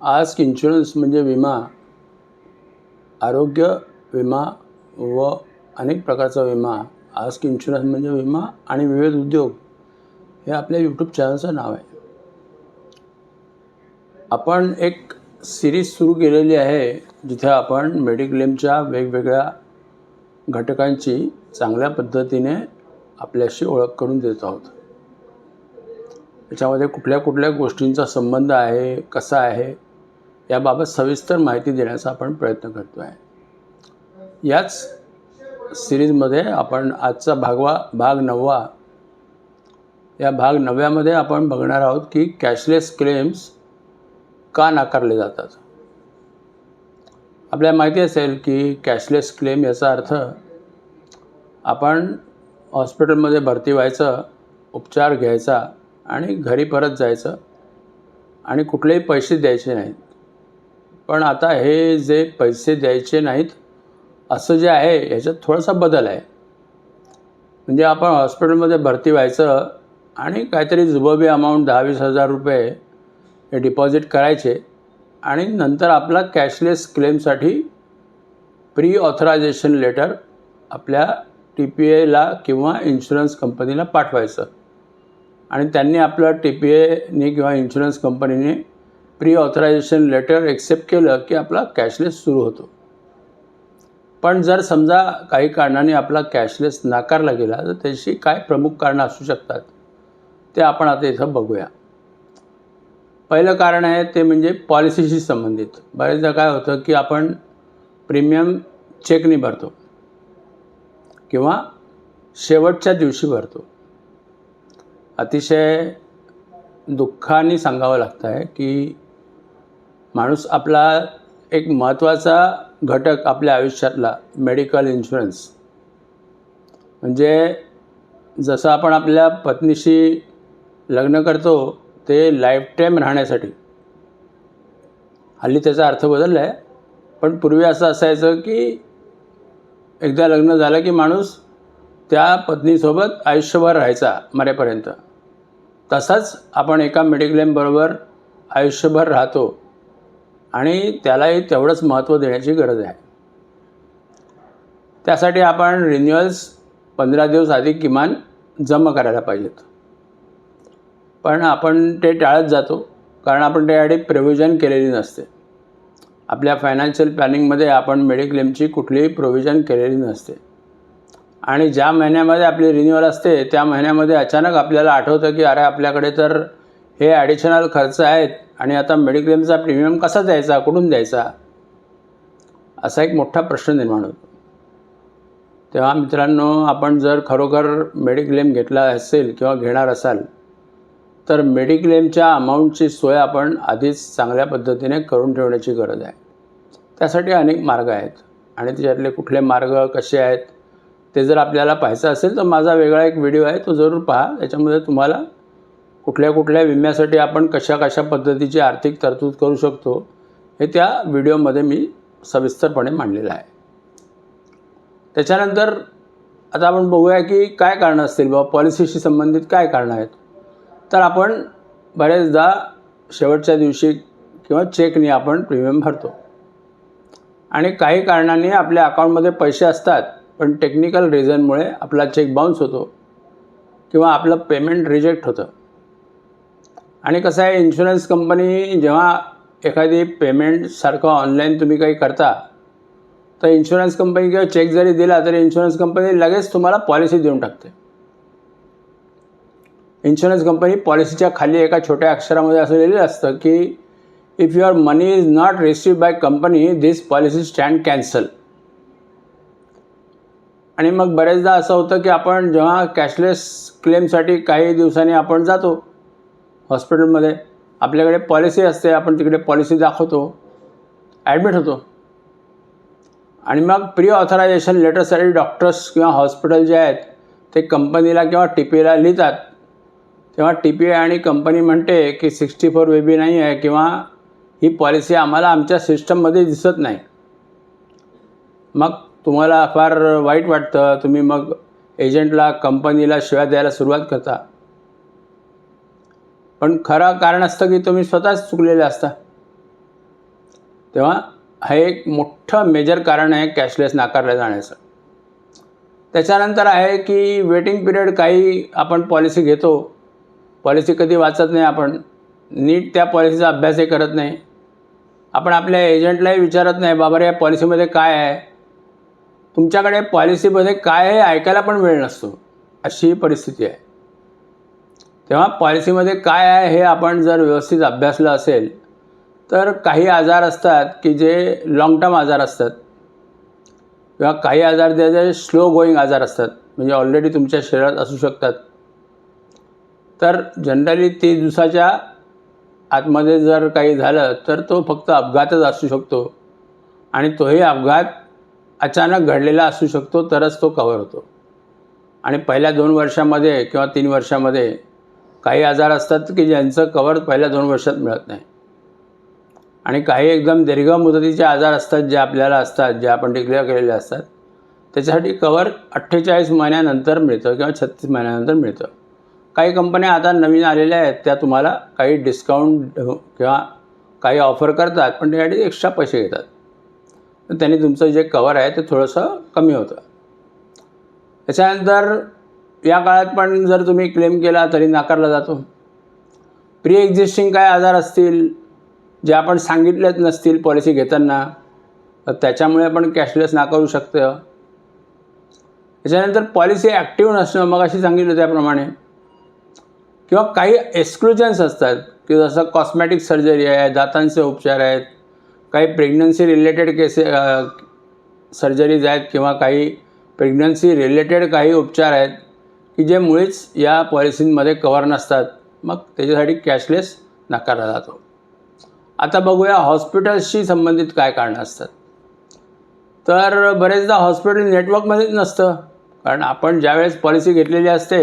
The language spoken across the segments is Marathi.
आज इन्शुरन्स म्हणजे विमा आरोग्य विमा व अनेक प्रकारचा विमा. आज इन्शुरन्स म्हणजे विमा आणि विविध उद्योग हे आपल्या यूट्यूब चॅनलचं नाव आहे. आपण एक सिरीज सुरू केलेली आहे जिथे आपण मेडिक्लेमच्या वेगवेगळ्या घटकांची चांगल्या पद्धतीने आपल्याशी ओळख करून देत आहोत. त्याच्यामध्ये कुठल्या कुठल्या गोष्टींचा संबंध आहे कसा आहे याबाबत सविस्तर माहिती देण्याचा आपण प्रयत्न करतो आहे याच सिरीजमध्ये आपण आजचा भागवा भाग नववा या भाग नव्यामध्ये आपण बघणार आहोत की कॅशलेस क्लेम्स का नाकारले जातात. आपल्याला माहिती असेल की कॅशलेस क्लेम याचा अर्थ आपण हॉस्पिटलमध्ये भरती व्हायचं उपचार घ्यायचा आणि घरी परत जायचं आणि कुठलेही पैसे द्यायचे नाहीत. पण आता हे जे पैसे द्यायचे नाहीत असं जे आहे ह्याच्यात थोडासा बदल आहे. म्हणजे आपण हॉस्पिटलमध्ये भरती व्हायचं आणि काहीतरी जुबबी अमाऊंट दहा वीस हजार रुपये हे डिपॉझिट करायचे आणि नंतर आपला कॅशलेस क्लेमसाठी प्री ऑथरायझेशन लेटर आपल्या टी पी एला किंवा इन्शुरन्स कंपनीला पाठवायचं. आणि त्यांनी आपलं टी पी एने किंवा इन्शुरन्स कंपनीने प्री ऑथरायझेशन लेटर एक्सेप्ट केलं की आपला कॅशलेस सुरू होतो. पण जर समजा काही कारणाने आपला कॅशलेस नाकारला गेला तर त्याची काय प्रमुख कारणं असू शकतात ते आपण आता इथं बघूया. पहिलं कारण आहे ते म्हणजे पॉलिसीशी संबंधित. बरेचदा काय होतं की आपण प्रीमियम चेकनी भरतो किंवा शेवटच्या दिवशी भरतो. अतिशय दुःखाने सांगावं लागतं आहे की माणूस आपला एक महत्त्वाचा घटक आपल्या आयुष्यातला मेडिकल इन्शुरन्स म्हणजे जसं आपण आपल्या पत्नीशी लग्न करतो ते लाईफ टाईम राहण्यासाठी. हल्ली त्याचा अर्थ बदलला आहे पण पूर्वी असं असायचं की एकदा लग्न झालं की माणूस त्या पत्नीसोबत आयुष्यभर राहायचा मरेपर्यंत. तसाच आपण एका मेडिक्लेमबरोबर आयुष्यभर राहतो. आणि त्यालाही तेवढंच महत्त्व देण्याची गरज आहे. त्यासाठी आपण रिन्युअल्स पंधरा दिवस आधी किमान जमा करायला पाहिजेत. पण आपण ते टाळत जातो कारण आपण त्यासाठी प्रोव्हिजन केलेली नसते. आपल्या फायनान्शियल प्लॅनिंगमध्ये आपण मेडिक्लेमची कुठलीही प्रोव्हिजन केलेली नसते. आणि ज्या महिन्यामध्ये आपली रिन्युअल असते त्या महिन्यामध्ये अचानक आपल्याला आठवतं की अरे आपल्याकडे तर हे ॲडिशनल खर्च आहेत आणि आता मेडिक्लेमचा प्रीमियम कसा द्यायचा कुठून द्यायचा? असा एक मोठा प्रश्न निर्माण होतो. तेव्हा मित्रांनो आपण जर खरोखर मेडिक्लेम घेतला असेल किंवा घेणार असाल तर मेडिक्लेमच्या अमाऊंटची सोय आपण आधीच चांगल्या पद्धतीने करून ठेवण्याची गरज आहे. त्यासाठी अनेक मार्ग आहेत आणि त्याच्यातले कुठले मार्ग कसे आहेत ते जर आपल्याला पाहायचं असेल तर माझा वेगळा एक व्हिडिओ आहे तो जरूर पहा. त्याच्यामध्ये तुम्हाला कुठल्या कुठल्या विम्यासाठी आपण कशा कशा पद्धतीची आर्थिक तरतूद करू शकतो हे त्या व्हिडिओमध्ये मी सविस्तरपणे मांडलेलं आहे. त्याच्यानंतर आता आपण बघूया की काय कारणं असतील बाबा पॉलिसीशी संबंधित काय कारणं आहेत. तर आपण बरेचदा शेवटच्या दिवशी किंवा चेकनी आपण प्रीमियम भरतो. आणि काही कारणांनी आपल्या अकाउंटमध्ये पैसे असतात पण टेक्निकल रिझनमुळे आपला चेक बाउन्स होतो किंवा आपलं पेमेंट रिजेक्ट होतं. आणि कसं आहे इन्शुरन्स कंपनी जेव्हा एखादी पेमेंटसारखं ऑनलाईन तुम्ही काही करता तर इन्शुरन्स कंपनी किंवा चेक जरी दिला तरी इन्शुरन्स कंपनी लगेच तुम्हाला पॉलिसी देऊन टाकते. इन्शुरन्स कंपनी पॉलिसीच्या खाली एका छोट्या अक्षरामध्ये असं लिहिलेलं असतं की if your money is not receive by company this policy stand cancel आणि मग बरेचदा असं होतं की आपण जेव्हा कॅशलेस क्लेमसाठी काही दिवसांनी आपण जातो हॉस्पिटलमध्ये. आपल्याकडे पॉलिसी असते आपण तिकडे पॉलिसी दाखवतो ॲडमिट होतो. आणि मग प्री ऑथरायझेशन लेटरसाठी डॉक्टर्स किंवा हॉस्पिटल जे आहेत ते कंपनीला किंवा टी पी एला लिहितात. तेव्हा टी पी आणि कंपनी म्हणते की सिक्स्टी फोर वेबी नाही आहे किंवा ही पॉलिसी आम्हाला आमच्या सिस्टममध्ये दिसत नाही. मग तुम्हाला फार वाईट वाटतं तुम्ही मग एजंटला कंपनीला शिव्या द्यायला सुरुवात करता. पण खरं कारण असतं की तुम्ही स्वतःच चुकलेले असता. तेव्हा हे एक मोठं मेजर कारण आहे कॅशलेस नाकारलं जाण्याचं. त्याच्यानंतर आहे की वेटिंग पिरियड काही आपण पॉलिसी घेतो. पॉलिसी कधी वाचत नाही आपण. नीट त्या पॉलिसीचा अभ्यासही करत नाही. आपण आपल्या एजंटलाही विचारत नाही बाबा रे या पॉलिसीमध्ये काय आहे? तुमच्याकडे पॉलिसीमध्ये काय आहे ऐकायला पण वेळ नसतो. अशी परिस्थिती आहे. तेव्हा पॉलिसीमध्ये काय आहे हे आपण जर व्यवस्थित अभ्यासलं असेल तर काही आजार असतात की जे लाँग टर्म आजार असतात. किंवा काही आजार जे जे स्लो गोईंग आजार असतात म्हणजे ऑलरेडी तुमच्या शरीरात असू शकतात. तर जनरली तीस दिवसाच्या आतमध्ये जर काही झालं तर तो फक्त अपघातच असू शकतो. आणि तोही अपघात अचानक घडलेला असू शकतो तरच तो कवर होतो. आणि पहिल्या दोन वर्षामध्ये किंवा तीन वर्षामध्ये काही आजार असतात की ज्यांचं कवर पहिल्या दोन वर्षात मिळत नाही. आणि काही एकदम दीर्घ मुदतीचे आजार असतात जे आपल्याला असतात जे आपण डिक्लेअर केलेले असतात त्याच्यासाठी कवर अठ्ठेचाळीस महिन्यानंतर मिळतं किंवा छत्तीस महिन्यानंतर मिळतं. काही कंपन्या आता नवीन आलेल्या आहेत त्या तुम्हाला काही डिस्काउंट किंवा काही ऑफर करतात पण त्यासाठी एक्स्ट्रा पैसे घेतात तर त्यांनी तुमचं जे कवर आहे ते थोडंसं कमी होतं. त्याच्यानंतर या काळात पण जर तुम्ही क्लेम केला तरी नाकारला जातो. प्री एक्झिस्टिंग काय आजार असतील जे आपण सांगितलेच नसतील पॉलिसी घेताना तर त्याच्यामुळे आपण कॅशलेस नाकारू शकतं त्याच्यानंतर पॉलिसी ॲक्टिव्ह नसणं मग अशी सांगितलं त्याप्रमाणे. किंवा काही एक्सक्लुजन्स असतात की जसं कॉस्मॅटिक सर्जरी आहे दातांचे उपचार आहेत काही प्रेग्नन्सी रिलेटेड केसे सर्जरीज आहेत किंवा काही प्रेग्नन्सी रिलेटेड काही उपचार आहेत. की जे मुळीच या पॉलिसींमध्ये कवर नसतात मग त्याच्यासाठी कॅशलेस नाकारला जातो. आता बघूया हॉस्पिटल्सशी संबंधित काय कारणं असतात. तर बरेचदा हॉस्पिटल नेटवर्कमध्येच नसतं कारण आपण ज्यावेळेस पॉलिसी घेतलेली असते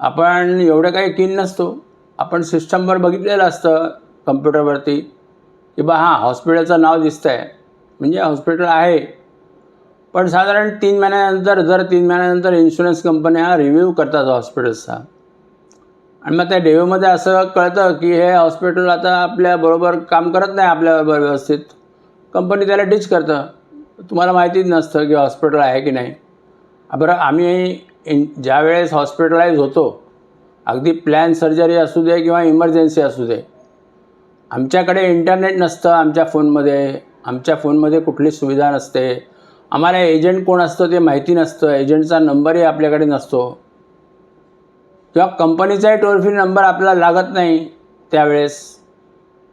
आपण एवढं काही कीन नसतो. आपण सिस्टमवर बघितलेलं असतं कम्प्युटरवरती की बा हां हॉस्पिटलचं नाव दिसतं आहे म्हणजे हॉस्पिटल आहे पण साधारण तीन महिन्यानंतर दर तीन महिन्यानंतर इन्शुरन्स कंपन्या रिव्ह्यू करतात हॉस्पिटल्सचा आणि मग त्या रिव्ह्यूमध्ये असं कळतं की हे हॉस्पिटल आता आपल्याबरोबर काम करत नाही आपल्याबरोबर व्यवस्थित. कंपनी त्याला डिच करतं. तुम्हाला माहितीच नसतं की हॉस्पिटल आहे की नाही. बरं आम्ही इन ज्या वेळेस हॉस्पिटलाइज होतो अगदी प्लॅन सर्जरी असू दे किंवा इमर्जन्सी असू दे आमच्याकडे इंटरनेट नसतं आमच्या फोनमध्ये आमच्या फोनमध्ये कुठली सुविधा नसते. आम्हाला एजंट कोण असतं ते माहिती नसतं एजंटचा नंबरही आपल्याकडे नसतो. किंवा कंपनीचाही टोल फ्री नंबर आपल्याला लागत नाही त्यावेळेस.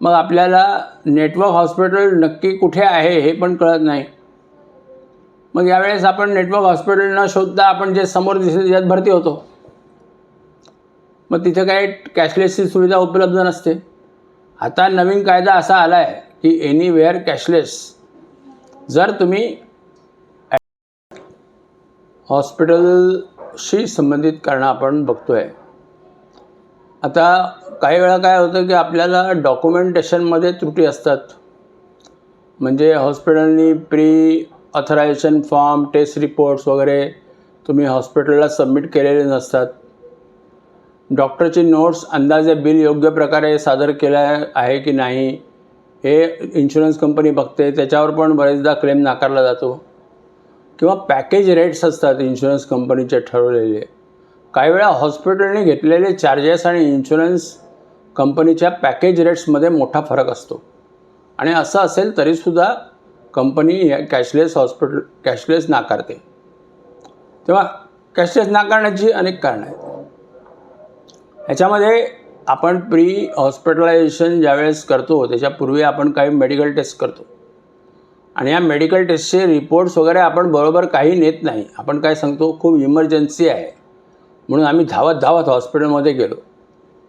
मग आपल्याला नेटवर्क हॉस्पिटल नक्की कुठे आहे हे पण कळत नाही. मग यावेळेस आपण नेटवर्क हॉस्पिटल न शोधता आपण जे समोर दिसेल त्याच्यात भरती होतो. मग तिथे काही कॅशलेसची सुविधा उपलब्ध नसते. आता नवीन कायदा असा आला आहे की एनिवेअर कॅशलेस जर तुम्ही हॉस्पिटलशी संबंधित कारणं आपण बघतो आहे आता काही वेळा काय होतं की आपल्याला डॉक्युमेंटेशनमध्ये त्रुटी असतात. म्हणजे हॉस्पिटलनी pre authorisation form test reports वगैरे तुम्ही हॉस्पिटलला सबमिट केलेले नसतात. डॉक्टरची नोट्स अंदाजे बिल योग्य प्रकारे सादर केलं आहे की नाही हे इन्शुरन्स कंपनी बघते. त्याच्यावर पण बरेचदा क्लेम नाकारला जातो. किंवा पॅकेज रेट्स असतात इन्शुरन्स कंपनीचे ठरवलेले. काही वेळा हॉस्पिटलने घेतलेले चार्जेस आणि इन्शुरन्स कंपनीच्या पॅकेज रेट्समध्ये मोठा फरक असतो. आणि असं असेल तरीसुद्धा कंपनी कॅशलेस हॉस्पिटल कॅशलेस नाकारते. तेव्हा कॅशलेस नाकारण्याची अनेक कारणं आहेत. ह्याच्यामध्ये आपण प्री हॉस्पिटलायझेशन ज्यावेळेस करतो त्याच्यापूर्वी आपण काही मेडिकल टेस्ट करतो. आणि या मेडिकल टेस्टचे रिपोर्ट्स वगैरे आपण बरोबर काही नेत नाही. आपण काय सांगतो खूप इमर्जन्सी आहे. म्हणून आम्ही धावत धावत हॉस्पिटलमध्ये गेलो.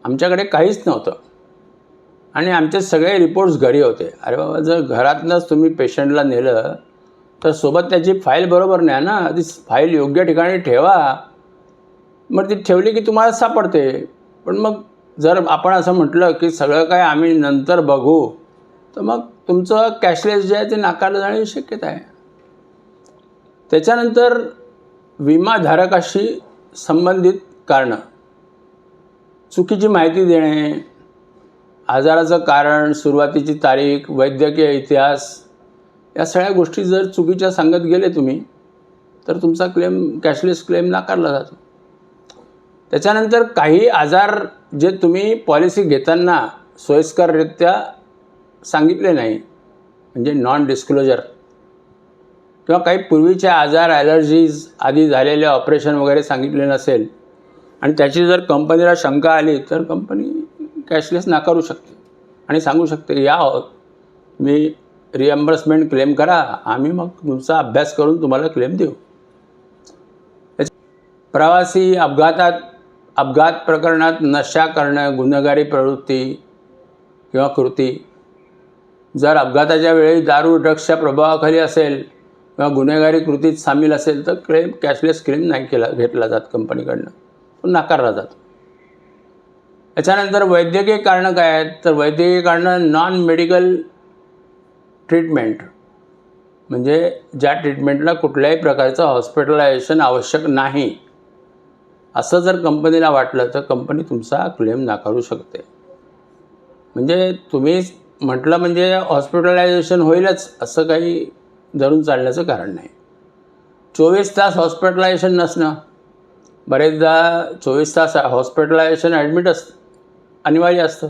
आमच्याकडे काहीच नव्हतं. आणि आमचे सगळे रिपोर्ट्स घरी होते. अरे बाबा जर घरातनंच तुम्ही पेशंटला नेलं तर सोबत त्याची फाईल बरोबर न्या ना. ती फाईल योग्य ठिकाणी ठेवा. मग ती ठेवली की तुम्हाला सापडते. पण मग जर आपण असं म्हटलं की सगळं काय आम्ही नंतर बघू तर मग तुमचं कॅशलेस जे आहे ते नाकारलं जाण्याची शक्यता आहे. त्याच्यानंतर विमाधारकाशी संबंधित कारणं. चुकीची माहिती देणे आजाराचं कारण सुरुवातीची तारीख वैद्यकीय इतिहास या सगळ्या गोष्टी जर चुकीच्या सांगत गेले तुम्ही तर तुमचा क्लेम कॅशलेस क्लेम नाकारला जातो. त्याच्यानंतर काही आजार जे तुम्ही पॉलिसी घेताना सोयीस्कररित्या सांगितले नाही. म्हणजे नॉन डिस्क्लोजर किंवा काही पूर्वीचे आजार ॲलर्जीज आधी झालेले ऑपरेशन वगैरे सांगितले नसेल. आणि त्याची जर कंपनीला शंका आली तर कंपनी कॅशलेस नाकारू शकते. आणि सांगू शकते या मी रिएम्बर्समेंट क्लेम करा आम्ही मग तुमचा अभ्यास करून तुम्हाला क्लेम देऊ. प्रवासी अपघातात अपघात प्रकरणात नशा करणं गुन्हेगारी प्रवृत्ती किंवा कृती जर अपघाताच्या वेळी दारू ड्रग्सच्या प्रभावाखाली असेल किंवा गुन्हेगारी कृतीत सामील असेल तर क्लेम कॅशलेस क्लेम नाही केला घेतला जात कंपनीकडनं. तो नाकारला जातो. याच्यानंतर वैद्यकीय कारणं काय आहेत? तर वैद्यकीय कारणं नॉन मेडिकल ट्रीटमेंट म्हणजे ज्या ट्रीटमेंटला कुठल्याही प्रकारचं हॉस्पिटलायझेशन आवश्यक नाही. असं जर कंपनीला वाटलं तर कंपनी तुमचा क्लेम नाकारू शकते. म्हणजे तुम्ही म्हटलं म्हणजे हॉस्पिटलायझेशन होईलच असं काही धरून चालण्याचं कारण नाही. चोवीस तास हॉस्पिटलायझेशन नसणं. बरेचदा चोवीस तास हॉस्पिटलायझेशन ॲडमिट असतं. अनिवार्य असतं.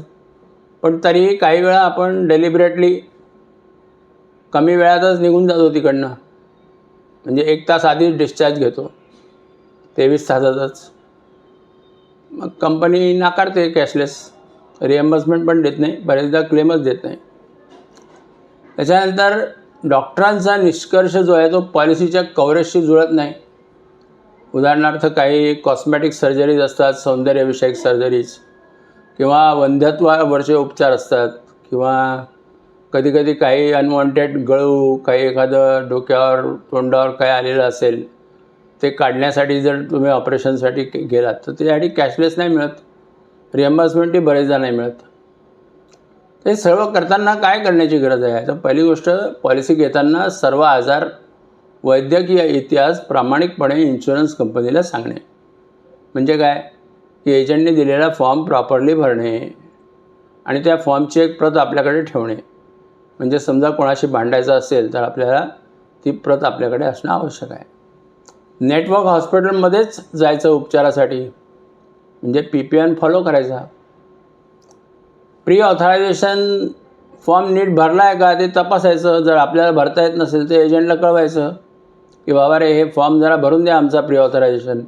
पण तरी काही वेळा आपण डेलिबरेटली कमी वेळातच निघून जातो तिकडनं. म्हणजे एक तास आधीच डिस्चार्ज घेतो. तेवीस तासातच. मग कंपनी नाकारते कॅशलेस रिएम्बर्समेंट पण देत नाही बरेचदा क्लेमच देत नाही. त्याच्यानंतर डॉक्टरांचा निष्कर्ष जो आहे तो पॉलिसीच्या कव्हरेजशी जुळत नाही. उदाहरणार्थ काही कॉस्मॅटिक सर्जरीज असतात सौंदर्यविषयक सर्जरीज किंवा वंध्यत्वावरचे उपचार असतात किंवा कधीकधी काही अनवॉन्टेड गळू काही एखादं डोक्यावर तोंडावर काय आलेलं असेल ते काढण्यासाठी जर तुम्ही ऑपरेशनसाठी गेलात तर त्यासाठी कॅशलेस नाही मिळत. रिएम्बर्समेंटही बरेचदा नाही मिळत. ते सर्व करताना काय करण्याची गरज आहे? तर पहिली गोष्ट पॉलिसी घेताना सर्व आजार वैद्यकीय इतिहास प्रामाणिकपणे इन्शुरन्स कंपनीला सांगणे. म्हणजे काय? की एजंटने दिलेला फॉर्म प्रॉपरली भरणे आणि त्या फॉर्मची एक प्रत आपल्याकडे ठेवणे. म्हणजे समजा कोणाशी भांडायचं असेल तर आपल्याला ती प्रत आपल्याकडे असणं आवश्यक आहे. नेटवर्क हॉस्पिटलमध्येच जायचं उपचारासाठी. म्हणजे पी पी एन फॉलो करायचा. प्री ऑथरायझेशन फॉर्म नीट भरला आहे का ते तपासायचं. जर आपल्याला भरता येत नसेल तर एजंटला कळवायचं की बाबा रे हे फॉर्म जरा भरून द्या आमचा प्री ऑथरायझेशन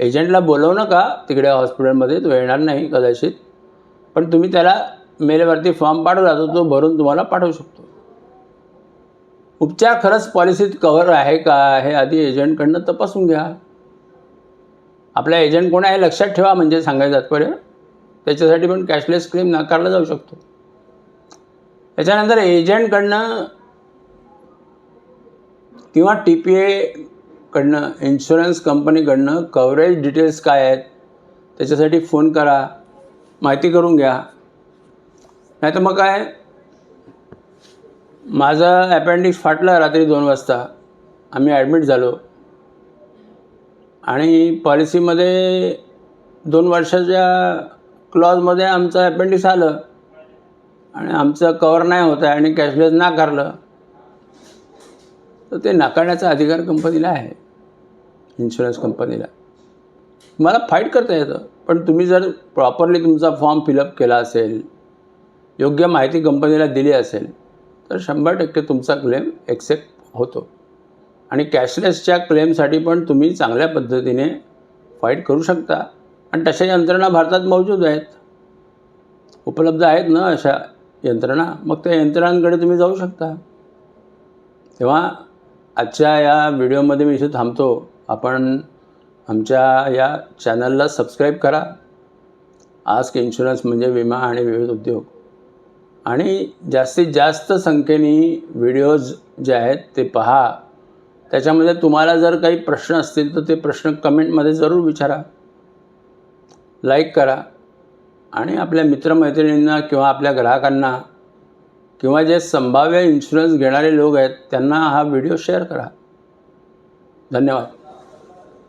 एजंटला बोलवू नका तिकडे हॉस्पिटलमध्ये तो येणार नाही कदाचित. पण तुम्ही त्याला मेलवरती फॉर्म पाठवला तर तो भरून तुम्हाला पाठवू शकतो. उपचार खरंच पॉलिसीत कव्हर आहे का? हे आधी एजंटकडनं तपासून घ्या. आपला एजंट कोण आहे लक्षात ठेवा म्हणजे सांगायचं तात्पर्य. त्याच्यासाठी पण कॅशलेस क्लेम नाकारला जाऊ शकतो. त्याच्यानंतर एजंटकडनं किंवा टी पी एकडनं इन्शुरन्स कंपनीकडनं कव्हरेज डिटेल्स काय आहेत त्याच्यासाठी फोन करा माहिती करून घ्या. नाही तर मग काय? माझं अपेंडिक्स फाटलं रात्री दोन वाजता. आम्ही ॲडमिट झालो. आणि पॉलिसीमध्ये दोन वर्षाच्या क्लॉजमध्ये आमचं अपेंडिक्स आलं. आणि आमचं कवर नाही होत आहे आणि कॅशलेस नाकारलं. तर ते नाकारण्याचा अधिकार कंपनीला आहे. इन्शुरन्स कंपनीला मला फाईट करता येतं. पण तुम्ही जर प्रॉपरली तुमचा फॉर्म फिलअप केला असेल योग्य माहिती कंपनीला दिली असेल तर शंभर टक्के तुमचा क्लेम एक्सेप्ट होतो. आणि कॅशलेसच्या क्लेमसाठी पण तुम्ही चांगल्या पद्धतीने फाईट करू शकता. आणि तशा यंत्रणा भारतात मौजूद आहेत. उपलब्ध आहेत ना अशा यंत्रणा? मग त्या यंत्रणांकडे तुम्ही जाऊ शकता. तेव्हा आजच्या या व्हिडिओमध्ये मी इथे थांबतो. आपण आमच्या या चॅनलला सबस्क्राईब करा. आस्क इन्शुरन्स म्हणजे विमा आणि विविध उद्योग. आणि जास्तीत जास्त संख्येने व्हिडिओज जे आहेत ते पहा. त्याच्यामध्ये तुम्हाला जर काही प्रश्न असतील तर ते प्रश्न कमेंटमध्ये जरूर विचारा. लाईक करा. आणि आपल्या मित्रमैत्रिणींना किंवा आपल्या ग्राहकांना किंवा जे संभाव्य इन्शुरन्स घेणारे लोक आहेत त्यांना हा व्हिडिओ शेअर करा. धन्यवाद.